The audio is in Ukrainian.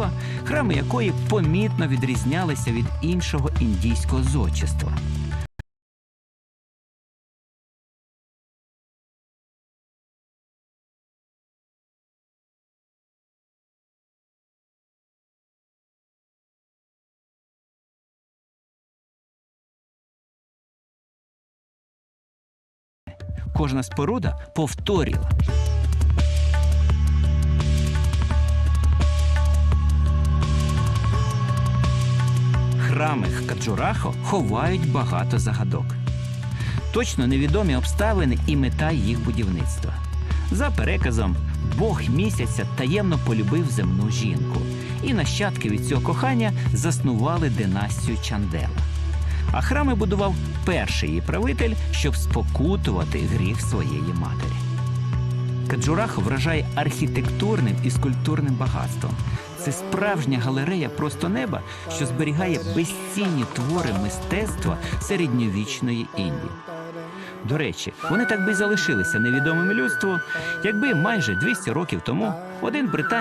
держава, храми якої помітно відрізнялися від іншого індійського зодчества. Кожна споруда повторювала. Храми Каджурахо ховають багато загадок. Точно невідомі обставини і мета їх будівництва. За переказом, Бог місяця таємно полюбив земну жінку, і нащадки від цього кохання заснували династію Чандела. А храми будував перший її правитель, щоб спокутувати гріх своєї матері. Каджурахо вражає архітектурним і скульптурним багатством. Це справжня галерея просто неба, що зберігає безцінні твори мистецтва середньовічної Індії. До речі, вони так би й залишилися невідомим людству, якби майже 200 років тому один британський